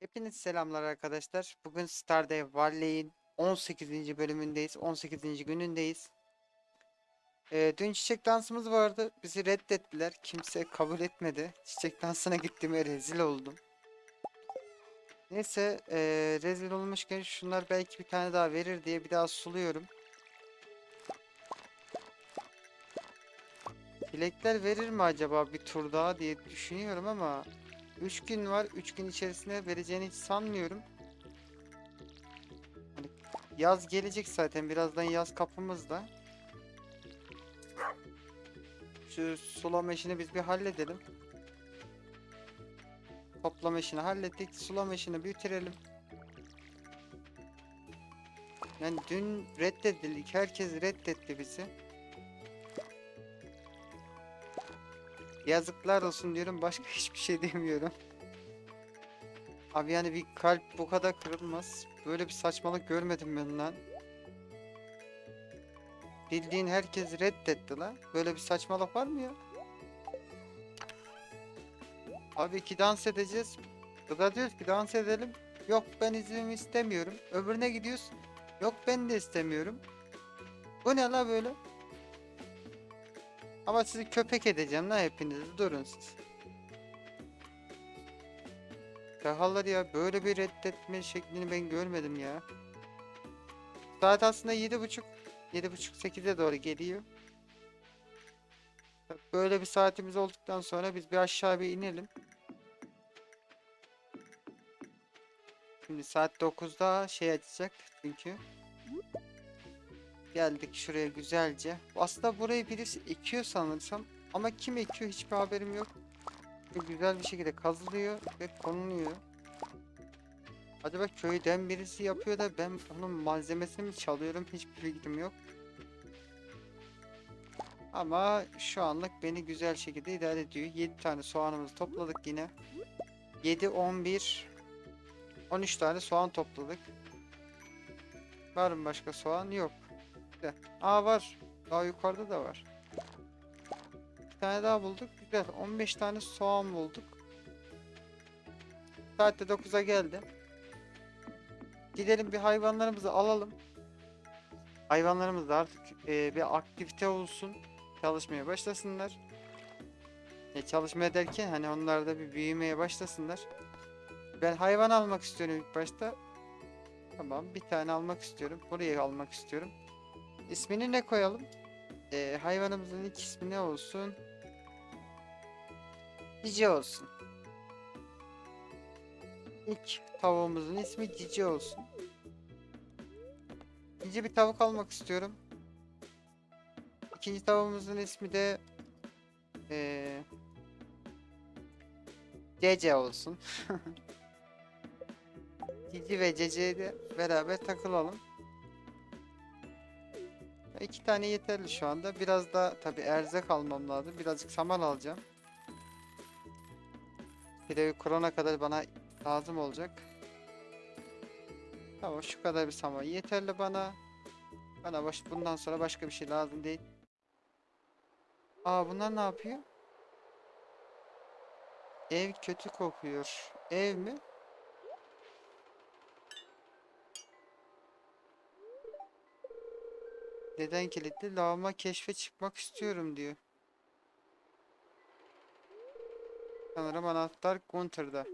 Hepiniz selamlar arkadaşlar. Bugün Stardew Valley'in 18. bölümündeyiz. 18. günündeyiz. Ee, dün çiçek dansımız vardı. Bizi reddettiler. Kimse kabul etmedi. Çiçek dansına gittiğime rezil oldum. Neyse ee, rezil olmuşken şunlar belki bir tane daha verir diye bir daha suluyorum. Dilekler verir mi acaba bir tur daha diye düşünüyorum ama 3 gün var. 3 gün içerisinde vereceğini hiç sanmıyorum. Hani yaz gelecek zaten. Birazdan yaz kapımızda. Şu sulama işini biz bir halledelim. Toplama işini hallettik. Sulama işini bitirelim. Yani dün reddedildik. Herkes reddetti bizi. Yazıklar olsun diyorum. Başka hiçbir şey demiyorum. Abi yani bir kalp bu kadar kırılmaz. Böyle bir saçmalık görmedim ben lan. Bildiğin herkes reddetti lan. Böyle bir saçmalık var mı ya? Abi ki dans edeceğiz. Kıza diyoruz ki dans edelim. Yok ben izin istemiyorum. Öbürüne gidiyoruz. Yok ben de istemiyorum. Bu ne la böyle? Ama sizi köpek edeceğim lan hepinizi. Durun siz. Dehalar ya böyle bir reddetme şeklini ben görmedim ya. Saat aslında yedi buçuk, yedi buçuk sekize doğru geliyor. Böyle bir saatimiz olduktan sonra biz bir aşağı bir inelim. Şimdi saat 9'da şey açacak çünkü. Geldik şuraya güzelce. Aslında burayı birisi ekiyor sanırsam. Ama kim ekiyor hiçbir haberim yok. Ve güzel bir şekilde kazılıyor ve konuluyor. Acaba köyden birisi yapıyor da ben onun malzemesini mi çalıyorum hiçbir fikrim yok. Ama şu anlık beni güzel şekilde idare ediyor. 7 tane soğanımızı topladık yine. 7, 11, 13 tane soğan topladık. Var mı başka soğan? Yok. Güzel. Aa var. Daha yukarıda da var. Bir tane daha bulduk. Güzel. 15 tane soğan bulduk. Saatte 9'a geldi. Gidelim bir hayvanlarımızı alalım. Hayvanlarımız da artık e, bir aktivite olsun. Çalışmaya başlasınlar. E, çalışmaya derken hani onlar da bir büyümeye başlasınlar. Ben hayvan almak istiyorum ilk başta. Tamam bir tane almak istiyorum. Burayı almak istiyorum. İsmini ne koyalım? Ee, hayvanımızın ilk ismi ne olsun? Cici olsun. İlk tavuğumuzun ismi Cici olsun. Cici bir tavuk almak istiyorum. İkinci tavuğumuzun ismi de ee, Cece olsun. Cici ve Cece'yi de beraber takılalım. İki tane yeterli şu anda. Biraz da tabi erzak almam lazım. Birazcık saman alacağım. Pilavı kurana kadar bana lazım olacak. Tamam şu kadar bir saman yeterli bana. Bana baş, bundan sonra başka bir şey lazım değil. Aa bunlar ne yapıyor? Ev kötü kokuyor. Ev mi? Neden kilitli? Lavama keşfe çıkmak istiyorum diyor. Sanırım anahtar Gunter'da.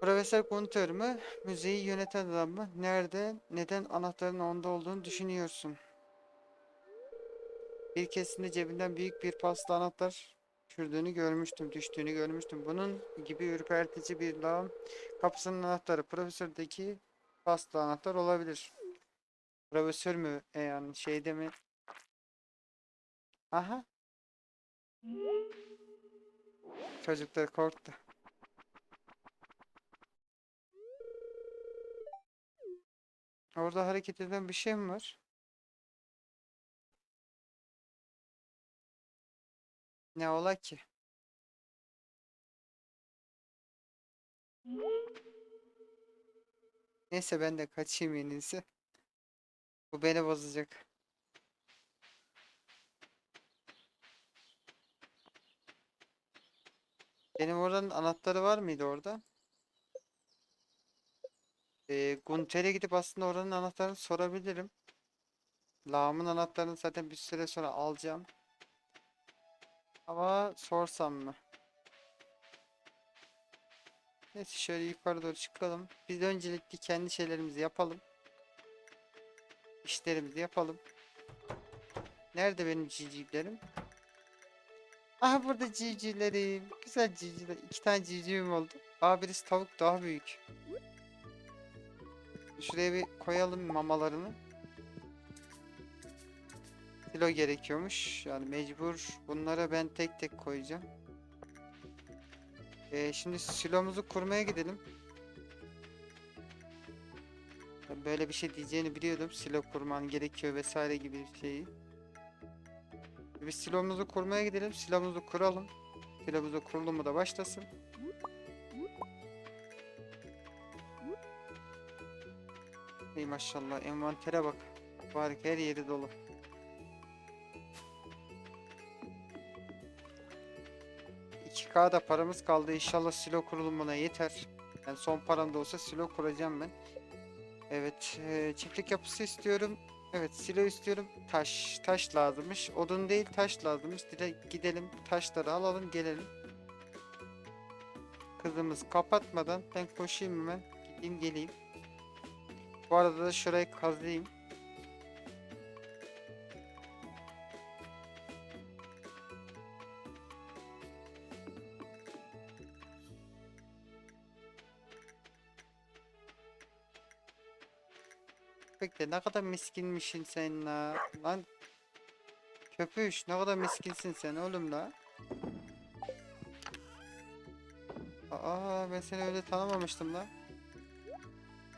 Profesör Gunter mı? Müzeyi yöneten adam mı? Nerede? Neden anahtarın onda olduğunu düşünüyorsun? Bir kesimde cebinden büyük bir paslı anahtar düşürdüğünü görmüştüm, düştüğünü görmüştüm. Bunun gibi ürpertici bir lağım kapısının anahtarı. Profesördeki paslı anahtar olabilir. Profesör mü? E yani şeyde mi? Aha. Çocuklar korktu. Orada hareket eden bir şey mi var? Ne ola ki? Neyse ben de kaçayım en iyisi. Bu beni bozacak. Benim oranın anahtarı var mıydı orada? Ee, Gunter'e gidip aslında oranın anahtarını sorabilirim. Lağımın anahtarını zaten bir süre sonra alacağım. Ama sorsam mı? Neyse şöyle yukarı doğru çıkalım. Biz öncelikle kendi şeylerimizi yapalım. İşlerimizi yapalım. Nerede benim civcivlerim? Aha burada civcivlerim. Güzel civcivler. İki tane civcivim oldu. Aa birisi tavuk daha büyük. Şuraya bir koyalım mamalarını. Kilo gerekiyormuş. Yani mecbur bunlara ben tek tek koyacağım. Ee, şimdi silomuzu kurmaya gidelim. Böyle bir şey diyeceğini biliyordum. Silo kurman gerekiyor vesaire gibi bir şeyi. Biz silomuzu kurmaya gidelim. Silomuzu kuralım. Silomuzu kurulumu da başlasın. Ey maşallah envantere bak. Var her yeri dolu. Da paramız kaldı. İnşallah silo kurulumuna yeter. Yani son param da olsa silo kuracağım ben. Evet, eee, çiftlik yapısı istiyorum. Evet, silo istiyorum. Taş, taş lazımmış. Odun değil, taş lazımmış. Direkt gidelim, taşları alalım, gelelim. Kızımız kapatmadan ben koşayım hemen. Gideyim geleyim. Bu arada da şurayı kazıyım. Bekle ne kadar miskinmişsin sen la. Lan köpüş ne kadar miskinsin sen oğlum la. Aa ben seni öyle tanımamıştım la.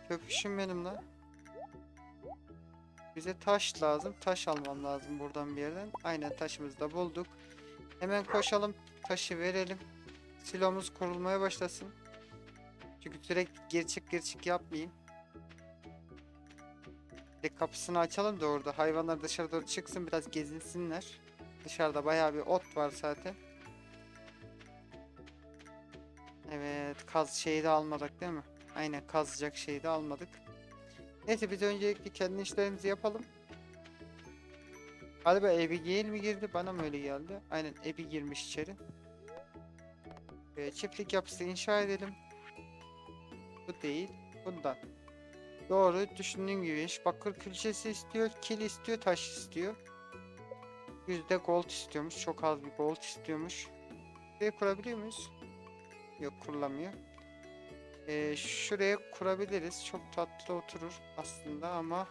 Köpüşüm benim la. Bize taş lazım. Taş almam lazım buradan bir yerden. Aynen taşımızı da bulduk. Hemen koşalım. Taşı verelim. Silomuz kurulmaya başlasın. Çünkü sürekli gir çık gir çık yapmayayım. De kapısını açalım da orada hayvanlar dışarı doğru çıksın biraz gezinsinler. Dışarıda bayağı bir ot var zaten. Evet kaz şeyi de almadık değil mi? Aynen kazacak şeyi de almadık. Neyse biz öncelikle kendi işlerimizi yapalım. Galiba Abigail mi girdi? Bana mı öyle geldi? Aynen Abby girmiş içeri. Ee, çiftlik yapısı inşa edelim. Bu değil. Bundan. Doğru düşündüğüm gibi iş. Bakır külçesi istiyor, kil istiyor, taş istiyor. Yüzde gold istiyormuş. Çok az bir gold istiyormuş. Buraya kurabiliyor muyuz? Yok kurulamıyor. Ee, şuraya kurabiliriz. Çok tatlı oturur aslında ama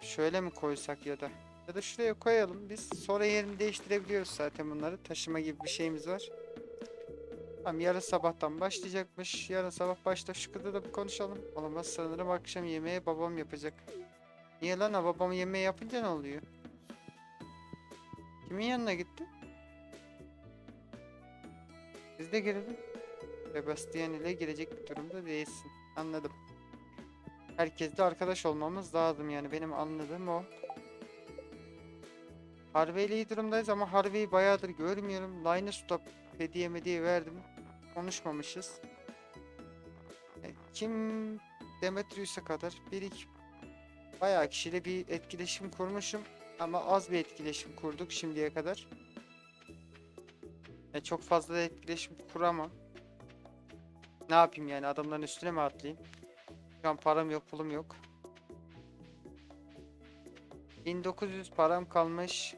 şöyle mi koysak ya da ya da şuraya koyalım. Biz sonra yerini değiştirebiliyoruz zaten bunları. Taşıma gibi bir şeyimiz var. Tamam yarın sabahtan başlayacakmış. Yarın sabah başta şu kızla da bir konuşalım. Olmaz sanırım akşam yemeği babam yapacak. Niye lan ha babam yemeği yapınca ne oluyor? Kimin yanına gitti? Biz de girelim. Sebastian ile girecek bir durumda değilsin. Anladım. Herkesle arkadaş olmamız lazım yani benim anladığım o. Harvey ile iyi durumdayız ama Harvey'i bayağıdır görmüyorum. Linus'ta hediye mediye verdim. Konuşmamışız. E, Kim Demetrius'a kadar bir iki bayağı kişiyle bir etkileşim kurmuşum ama az bir etkileşim kurduk şimdiye kadar. E, çok fazla da etkileşim kuramam. Ne yapayım yani adamların üstüne mi atlayayım? Şu an param yok pulum yok. 1900 param kalmış.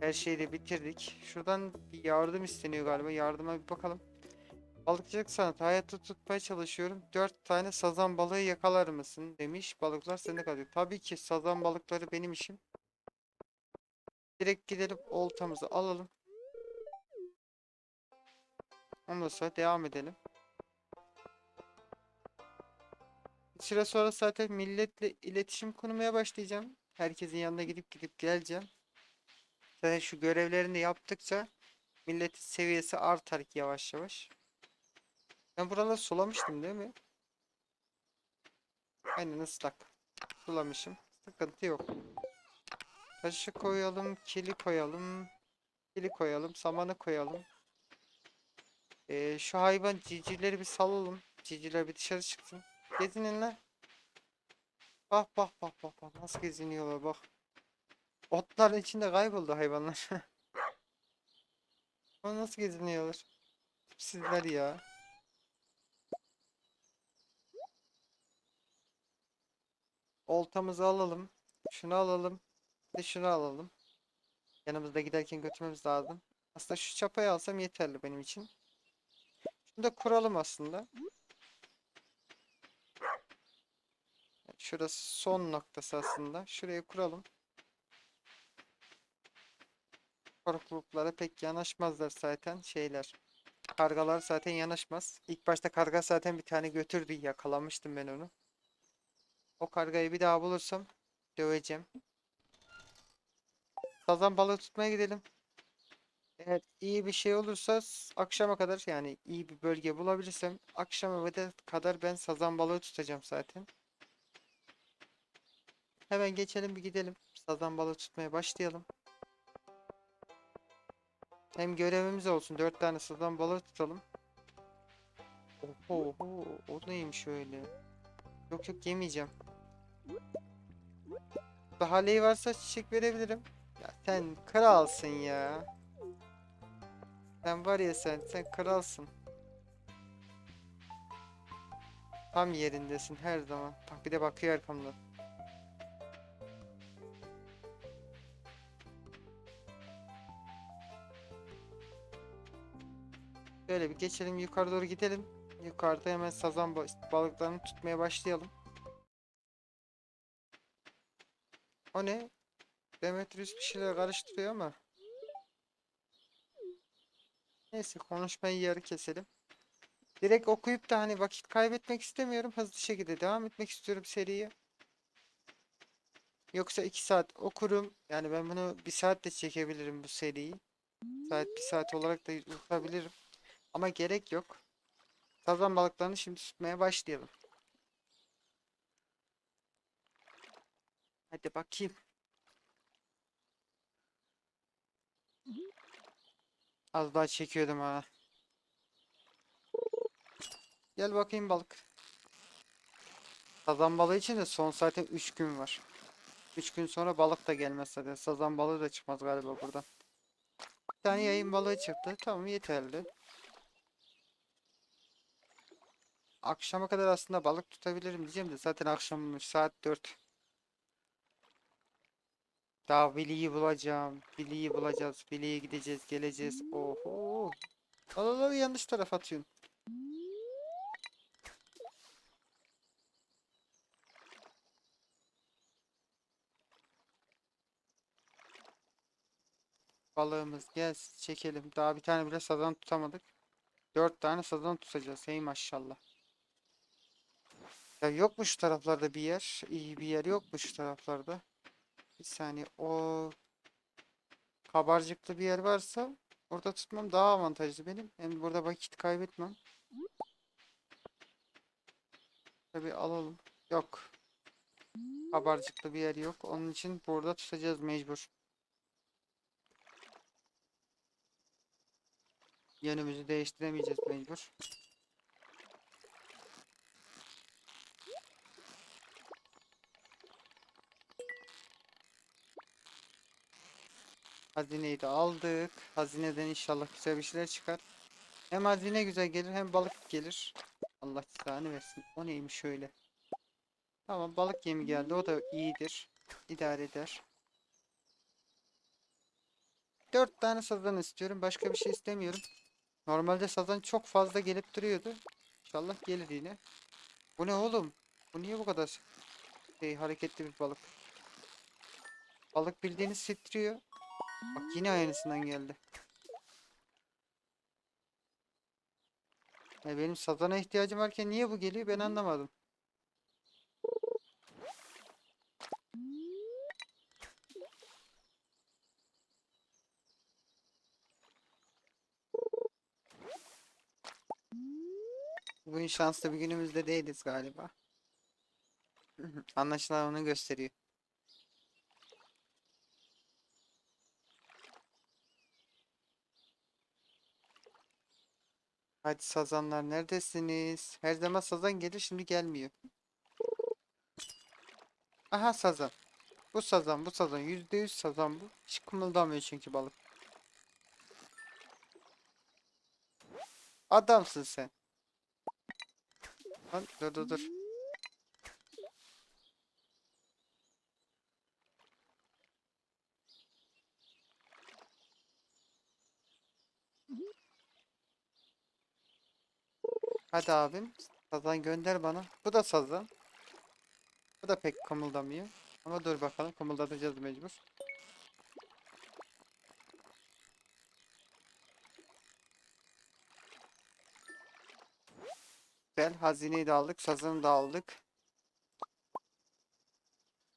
Her şeyi de bitirdik. Şuradan bir yardım isteniyor galiba. Yardıma bir bakalım. Balıkçılık sanatı. Hayatta tutmaya çalışıyorum. 4 tane sazan balığı yakalar mısın? Demiş. Balıklar sende kalıyor. Tabii ki sazan balıkları benim işim. Direkt gidelim oltamızı alalım. Ondan sonra devam edelim. Bir süre sonra zaten milletle iletişim kurmaya başlayacağım. Herkesin yanına gidip gidip geleceğim. Zaten şu görevlerini yaptıkça milletin seviyesi artar yavaş yavaş. Ben buraları sulamıştım değil mi? Aynen ıslak. Sulamışım. Sıkıntı yok. Taşı koyalım, kili koyalım. Pili koyalım. Samanı koyalım. Ee, şu hayvan civcivleri bir salalım. Civcivler bir dışarı çıksın. Gezinin lan. Bak bak bak bak bak nasıl geziniyorlar bak. Otların içinde kayboldu hayvanlar. Ama nasıl geziniyorlar? Sizler ya. Oltamızı alalım. Şunu alalım. De şunu alalım. Yanımızda giderken götürmemiz lazım. Aslında şu çapayı alsam yeterli benim için. Şunu da kuralım aslında. Şurası son noktası aslında. Şuraya kuralım. Korkuluklara pek yanaşmazlar zaten şeyler. Kargalar zaten yanaşmaz. İlk başta karga zaten bir tane götürdü. Yakalamıştım ben onu. O kargayı bir daha bulursam döveceğim. Sazan balığı tutmaya gidelim. Eğer iyi bir şey olursa akşama kadar yani iyi bir bölge bulabilirsem akşama kadar ben sazan balığı tutacağım zaten. Hemen geçelim bir gidelim. Sazan balığı tutmaya başlayalım. Hem görevimiz olsun. Dört tane sazan balığı tutalım. Oho, oho, o neymiş öyle? Yok yok yemeyeceğim. Daha leği varsa çiçek verebilirim. Ya sen kralsın ya. Sen var ya sen, sen kralsın. Tam yerindesin her zaman. Bak bir de bakıyor arkamdan. Böyle bir geçelim yukarı doğru gidelim. Yukarıda hemen sazan ba- balıklarını tutmaya başlayalım. O ne? Demetrius bir şeyler karıştırıyor ama. Neyse konuşmayı yarı keselim. Direkt okuyup da hani vakit kaybetmek istemiyorum. Hızlı şekilde devam etmek istiyorum seriye. Yoksa 2 saat okurum. Yani ben bunu 1 saat de çekebilirim bu seriyi. Saat 1 saat olarak da tutabilirim. Ama gerek yok. Sazan balıklarını şimdi tutmaya başlayalım. Hadi bakayım. Az daha çekiyordum ha. Gel bakayım balık. Sazan balığı için de son zaten 3 gün var. 3 gün sonra balık da gelmez zaten. Sazan balığı da çıkmaz galiba buradan. Bir tane yayın balığı çıktı. Tamam yeterli. Akşama kadar aslında balık tutabilirim diyeceğim de zaten akşam. Saat 4. Daha Willy'yi bulacağım. Willy'yi bulacağız. Willy'ye gideceğiz, geleceğiz. Oho. Al al al yanlış tarafa atıyorsun. Balığımız gelsin çekelim. Daha bir tane bile sazan tutamadık. Dört tane sazan tutacağız. Hey maşallah. Ya yok mu şu taraflarda bir yer? İyi bir yer yok mu şu taraflarda? Bir saniye. O kabarcıklı bir yer varsa orada tutmam daha avantajlı benim. Hem burada vakit kaybetmem. Tabii alalım. Yok. Kabarcıklı bir yer yok. Onun için burada tutacağız mecbur. Yönümüzü değiştiremeyeceğiz mecbur. Hazineyi de aldık. Hazineden inşallah güzel bir şeyler çıkar. Hem hazine güzel gelir hem balık gelir. Allah cezanı versin. O neymiş öyle. Tamam balık yemi geldi. O da iyidir. İdare eder. Dört tane sazan istiyorum. Başka bir şey istemiyorum. Normalde sazan çok fazla gelip duruyordu. İnşallah gelir yine. Bu ne oğlum? Bu niye bu kadar şey, hareketli bir balık? Balık bildiğiniz titriyor. Bak yine aynısından geldi. Ya benim sazana ihtiyacım varken niye bu geliyor ben anlamadım. Bugün şanslı bir günümüzde değiliz galiba. Anlaşılan onu gösteriyor. Hadi sazanlar neredesiniz? Her zaman sazan gelir şimdi gelmiyor. Aha sazan. Bu sazan bu sazan. Yüzde yüz sazan bu. Hiç kımıldamıyor çünkü balık. Adamsın sen. Lan dur dur dur. Hadi abim. Sazan gönder bana. Bu da sazan. Bu da pek kımıldamıyor. Ama dur bakalım kımıldatacağız mecbur. Güzel. Hazineyi de aldık. Sazanı da aldık.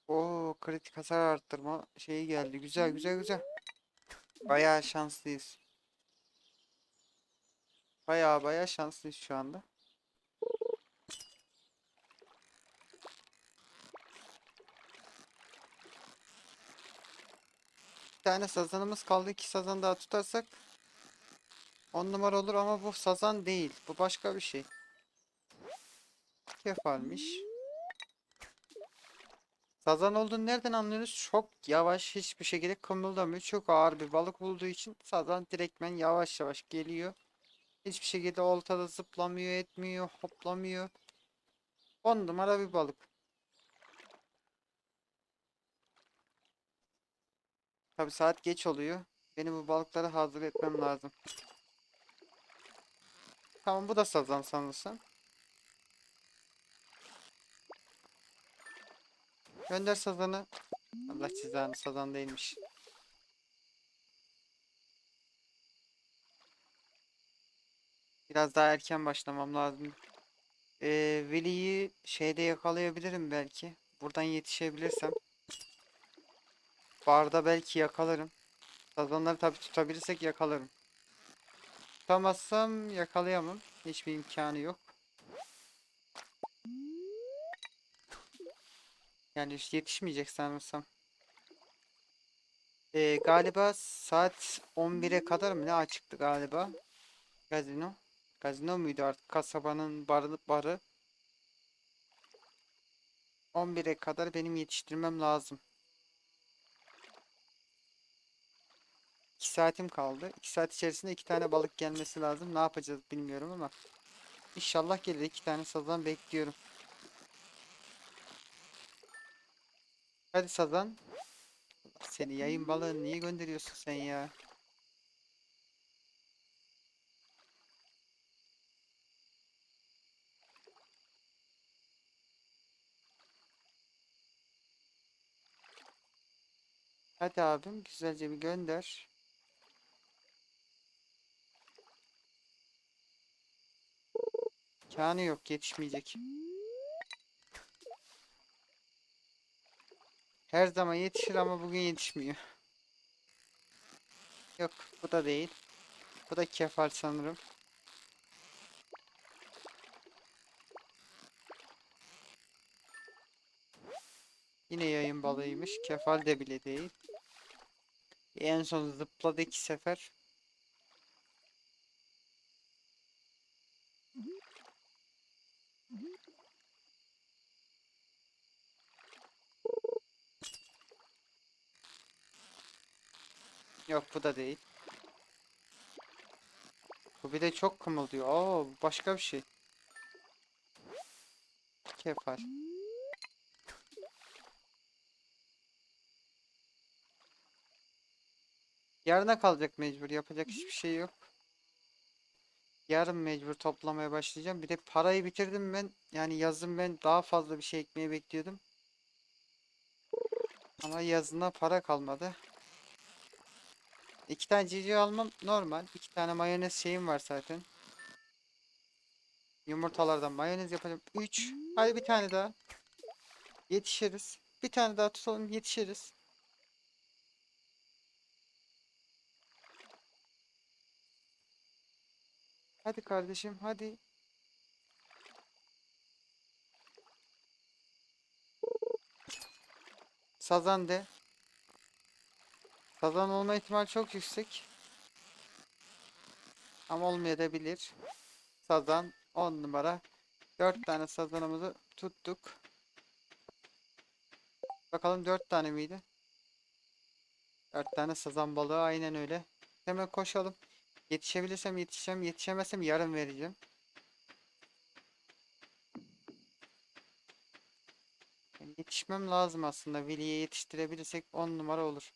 Oo kritik hasar arttırma şeyi geldi. Güzel güzel güzel. Bayağı şanslıyız. Bayağı bayağı şanslıyız şu anda. Bir tane sazanımız kaldı. İki sazan daha tutarsak 10 numara olur ama bu sazan değil. Bu başka bir şey. Kefalmiş. Sazan olduğunu nereden anlıyoruz? Çok yavaş hiçbir şekilde kımıldamıyor. Çok ağır bir balık olduğu için sazan direktmen yavaş yavaş geliyor. Hiçbir şekilde oltada zıplamıyor, etmiyor, hoplamıyor. 10 numara bir balık. Tabi saat geç oluyor. Benim bu balıkları hazır etmem lazım. Tamam bu da sazan sanırsam. Gönder sazanı. Allah cezanı sazan değilmiş. Biraz daha erken başlamam lazım. Ee, Veli'yi şeyde yakalayabilirim belki. Buradan yetişebilirsem. Barda belki yakalarım. Sazanları tabi tutabilirsek yakalarım. Tutamazsam yakalayamam. Hiçbir imkanı yok. Yani yetişmeyecek sanırsam. Ee, galiba saat 11'e kadar mı ne açıktı galiba? Gazino. Gazino muydu artık kasabanın barı, barı. 11'e kadar benim yetiştirmem lazım. 2 saatim kaldı. 2 saat içerisinde 2 tane balık gelmesi lazım. Ne yapacağız bilmiyorum ama. İnşallah gelir. 2 tane sazan bekliyorum. Hadi sazan. Seni yayın balığı niye gönderiyorsun sen ya? Hadi abim güzelce bir gönder. İmkanı yok yetişmeyecek. Her zaman yetişir ama bugün yetişmiyor. Yok bu da değil. Bu da kefal sanırım. Yine yayın balığıymış. Kefal de bile değil. En son zıpladı iki sefer. Yok bu da değil. Bu bir de çok kımıldıyor. Oo başka bir şey. Kefal. Yarına kalacak mecbur. Yapacak hiçbir şey yok. Yarın mecbur toplamaya başlayacağım. Bir de parayı bitirdim ben. Yani yazın ben daha fazla bir şey ekmeği bekliyordum. Ama yazına para kalmadı. İki tane cici almam normal. İki tane mayonez şeyim var zaten. Yumurtalardan mayonez yapacağım. Üç. Hadi bir tane daha. Yetişiriz. Bir tane daha tutalım yetişiriz. Hadi kardeşim hadi. Sazan de. Sazan olma ihtimali çok yüksek. Ama olmayabilir. sazan 10 numara. 4 tane sazanımızı tuttuk. Bakalım 4 tane miydi? 4 tane sazan balığı aynen öyle. Hemen koşalım. Yetişebilirsem yetişeceğim. Yetişemezsem yarın vereceğim. Yani Yetişmem lazım aslında. Willy'ye yetiştirebilirsek 10 numara olur.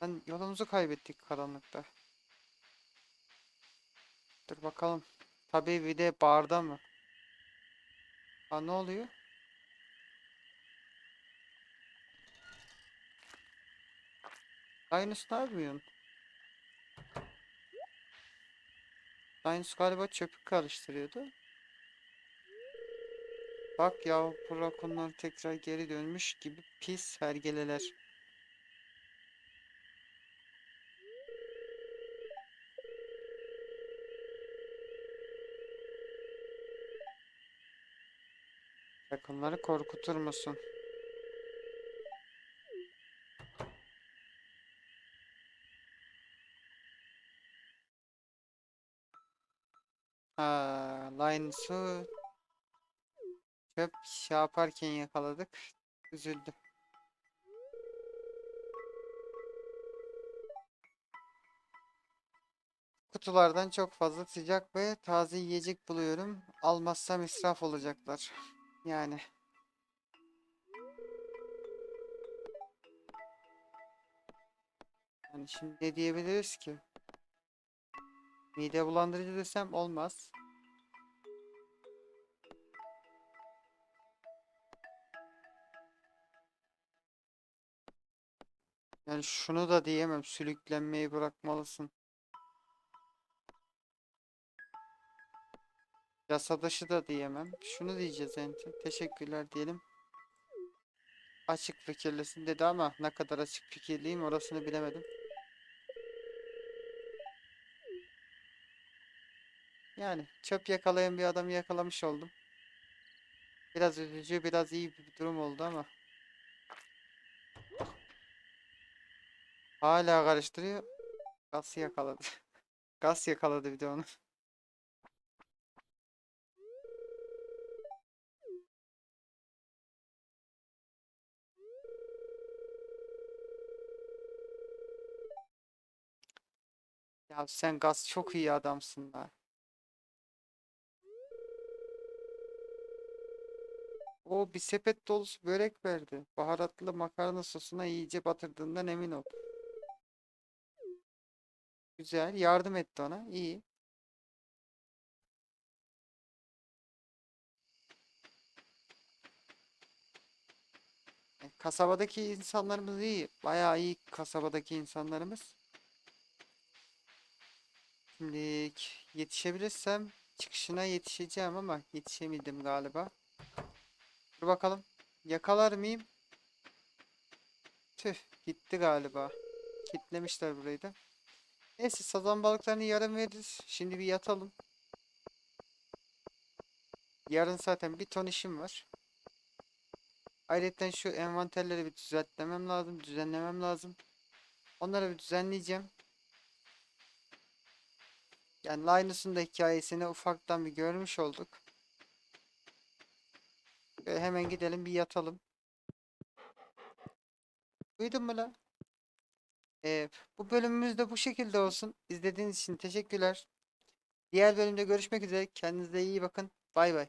Ben yolumuzu kaybettik karanlıkta. Dur bakalım. Tabii bir de barda mı? Aa ne oluyor? Linus ne Linus galiba çöpü karıştırıyordu. Bak ya bu rakunlar tekrar geri dönmüş gibi pis hergeleler. Rakunları korkutur musun? Ha, Linus'u çöp şey yaparken yakaladık. Üzüldü. Kutulardan çok fazla sıcak ve taze yiyecek buluyorum. Almazsam israf olacaklar. Yani. Yani şimdi ne diyebiliriz ki? Mide bulandırıcı desem olmaz. Yani şunu da diyemem. Sülüklenmeyi bırakmalısın. Yasa dışı da diyemem. Şunu diyeceğiz. Te- Teşekkürler diyelim. Açık fikirlisin dedi ama ne kadar açık fikirliyim orasını bilemedim. Yani çöp yakalayan bir adamı yakalamış oldum. Biraz üzücü, biraz iyi bir durum oldu ama. Hala karıştırıyor. Gaz yakaladı. Gaz yakaladı bir de onu. Ya sen gaz çok iyi adamsın la. O bir sepet dolusu börek verdi. Baharatlı makarna sosuna iyice batırdığından emin ol. Güzel. Yardım etti ona. İyi. E, Kasabadaki insanlarımız iyi. Bayağı iyi kasabadaki insanlarımız. Şimdi yetişebilirsem çıkışına yetişeceğim ama yetişemedim galiba. Dur bakalım. Yakalar mıyım? Tüh gitti galiba. Kitlemişler burayı da. Neyse sazan balıklarını yarın veririz. Şimdi bir yatalım. Yarın zaten bir ton işim var. Ayrıca şu envanterleri bir düzenlemem lazım. Düzenlemem lazım. Onları bir düzenleyeceğim. Yani Linus'un da hikayesini ufaktan bir görmüş olduk. Ve hemen gidelim bir yatalım. Duydun mu la? Ee, bu bölümümüz de bu şekilde olsun. İzlediğiniz için teşekkürler. Diğer bölümde görüşmek üzere. Kendinize iyi bakın. Bay bay.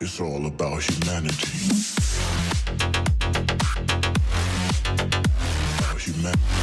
It's all about humanity. Humanity.